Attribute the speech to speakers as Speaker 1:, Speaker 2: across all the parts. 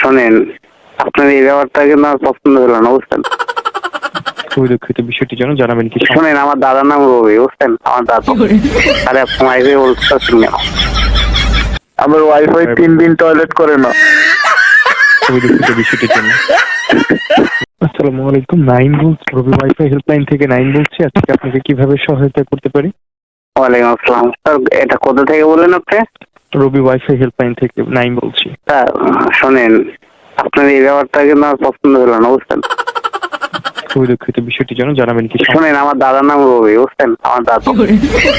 Speaker 1: শোনেন আপনার এই ব্যাপারটা কিন্তু আমার পছন্দ হলো না বুঝছেন?
Speaker 2: খুবই দুঃখিত বিষয়টি যেন জানাবেন কি?
Speaker 1: শোনেন আমার দাদার নাম রবি বুঝছেন? আমার দাদু আরে আপনি মাইকে বলতেছেন কেন
Speaker 3: আমার ওয়াইফাই তিন দিন টয়লেট করে না।
Speaker 2: খুবই দুঃখিত বিষয়টির জন্য আসসালামু আলাইকুম নাইন বলছি রবি ওয়াইফাই হেল্পলাইন থেকে নাইন বলছি। আজকে আপনাকে কীভাবে সহায়তা করতে পারি?
Speaker 1: ওয়ালাইকুম আসসালাম। স্যার এটা কোথা থেকে বললেন আপনি?
Speaker 2: রবি ওয়াইফাই হেল্পলাইন থেকে নাইন বলছি।
Speaker 1: স্যার শোনেন আপনার এই ব্যাপারটা কিন্তু আমার পছন্দ হলো না বুঝছেন?
Speaker 2: খুবই দুঃখিত বিষয়টি যেন জানাবেন কি?
Speaker 1: শোনেন আমার দাদার নাম রবি বুঝছেন? আমার দাদু।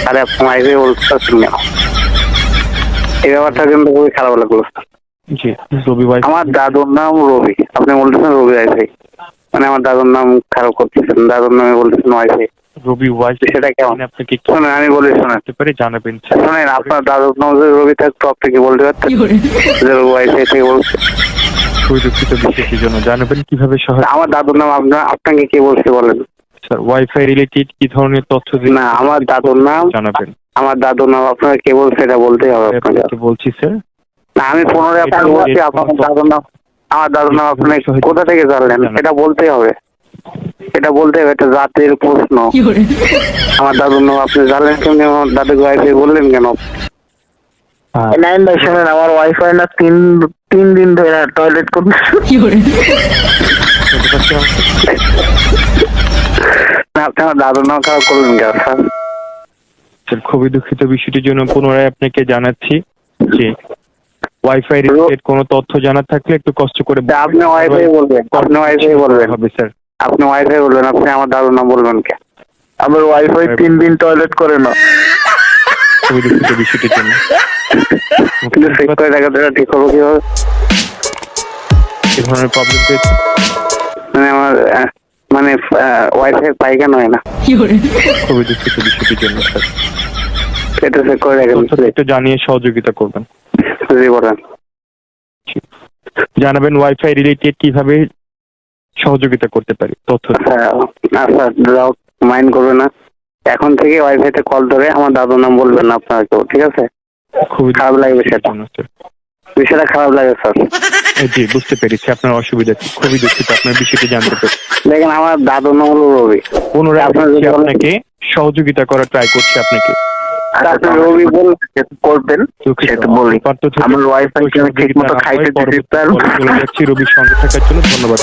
Speaker 1: আরে আপনি মাইকে বলতেছেন কেন এই ব্যাপারটা কিন্তু খুবই খারাপ লাগল স্যার।
Speaker 2: জি রবি ওয়াইফাই।
Speaker 1: আমার দাদুর নাম রবি। আপনি বলতেছেন রবি ওয়াইফাই। মানে আমার দাদুর নাম খারাপ করতেছেন দাদুর নামে বলতেছেন ওয়াইফাই।
Speaker 2: রবি ওয়াইফাই
Speaker 1: সেটা কেমন?
Speaker 2: আপনাকে
Speaker 1: শোনেন আমি বলি শোনেন।
Speaker 2: জানাবেন।
Speaker 1: শোনেন আপনার দাদুর নাম রবি থাকতো আপনি কি বলতে পারতেন। রবি ওয়াইফাই থেকে বলছে।
Speaker 2: খুবই দুঃখিত বিষয়টির জন্য? জানাবেন কীভাবে সহায়তা
Speaker 1: আমার দাদুর নাম আপনার আপনাকে কে বলছে বলেন?
Speaker 2: স্যার ওয়াইফাই রিলেটেড কি ধরনের তথ্য দিন?
Speaker 1: না আমার দাদুর নাম
Speaker 2: জানাবেন।
Speaker 1: আমার দাদুর নাম আপনাকে কে বলছে এটা বলতেই হবে আপনাকে।
Speaker 2: বলছি স্যার?
Speaker 1: না আমি পুনরায় আপনাকে বলছি আপনার দাদুর নাম আমার দাদুর নাম আপনি কোথা থেকে জানলেন? এটা বলতেই হবে। এটা বলতে হবে এটা জাতির প্রশ্ন। আমার দাদুর নাম আপনি জানলেন কেমনি? আমার দাদুকে ওয়াইফাই বললেন কেন?
Speaker 2: আর
Speaker 3: নাইন ভাই শোনেন আমার ওয়াইফাই না তিন তিন দিন ধরে টয়লেট করতেছে।
Speaker 1: আপনি আমার দাদুর নাম খারাপ করলেন কেন স্যার?
Speaker 2: স্যার খুবই দুঃখিত বিষয়টির জন্য পুনরায় আপনাকে জানাচ্ছি যে ওয়াইফাই রিলেটেড কোনো তথ্য জানার থাকলে একটু কষ্ট করে
Speaker 1: আপনি ওয়াইফাই বলবেন আপনি ওয়াইফাই বলবেন।
Speaker 2: হবে স্যার।
Speaker 1: আপনি ওয়াইফাই বলবেন আপনি আমার দাদুর নাম বলবেন কে?
Speaker 3: আমার ওয়াইফাই তিন দিন টয়লেট করে না।
Speaker 2: খুবই দুঃখিত বিষয়টির জন্য
Speaker 1: কিন্তু চেক করে দেখা দেখা ঠিক হব কীভাবে?
Speaker 2: এই ধরনের প্রবলেম পেয়েছে
Speaker 1: মানে আমার আহ, মানে ওয়াইফাই হয় না।
Speaker 2: খুবই দুঃখিত বিষয়টির জন্য স্যার।
Speaker 1: এটা চেক করে দেখেন
Speaker 2: একটু জানিয়ে সহযোগিতা করবেন।
Speaker 1: জি বলেন।
Speaker 2: জানাবেন ওয়াইফাই রিলেটেড কীভাবে সহযোগিতা করতে পারি তথ্য
Speaker 1: মাইন্ড করবে না। এখন থেকে ওয়াইফাই তে কল ধরে আমার দাদুর নাম বলবেন না আপনার কেউ ঠিক আছে?
Speaker 2: খুবই
Speaker 1: খারাপ
Speaker 2: লাগবে
Speaker 1: সেটা। বিষয়টা খারাপ লাগে স্যার।
Speaker 2: জি বুঝতে পেরেছি আপনার অসুবিধা খুবই দুঃখিত আপনার বিষয়টি জানতে পেরে
Speaker 1: দেখেন আমার দাদুর নাম হলো রবি।
Speaker 2: পুনরায় আপনাকে সহযোগিতা করার ট্রাই করছি আপনাকে।
Speaker 1: আপনি রবি বল
Speaker 3: করবেন। সেটা বলি। আমার ওয়াইফাই ঠিক মতো খাইতে দিতে
Speaker 2: রবির সঙ্গে থাকার জন্য ধন্যবাদ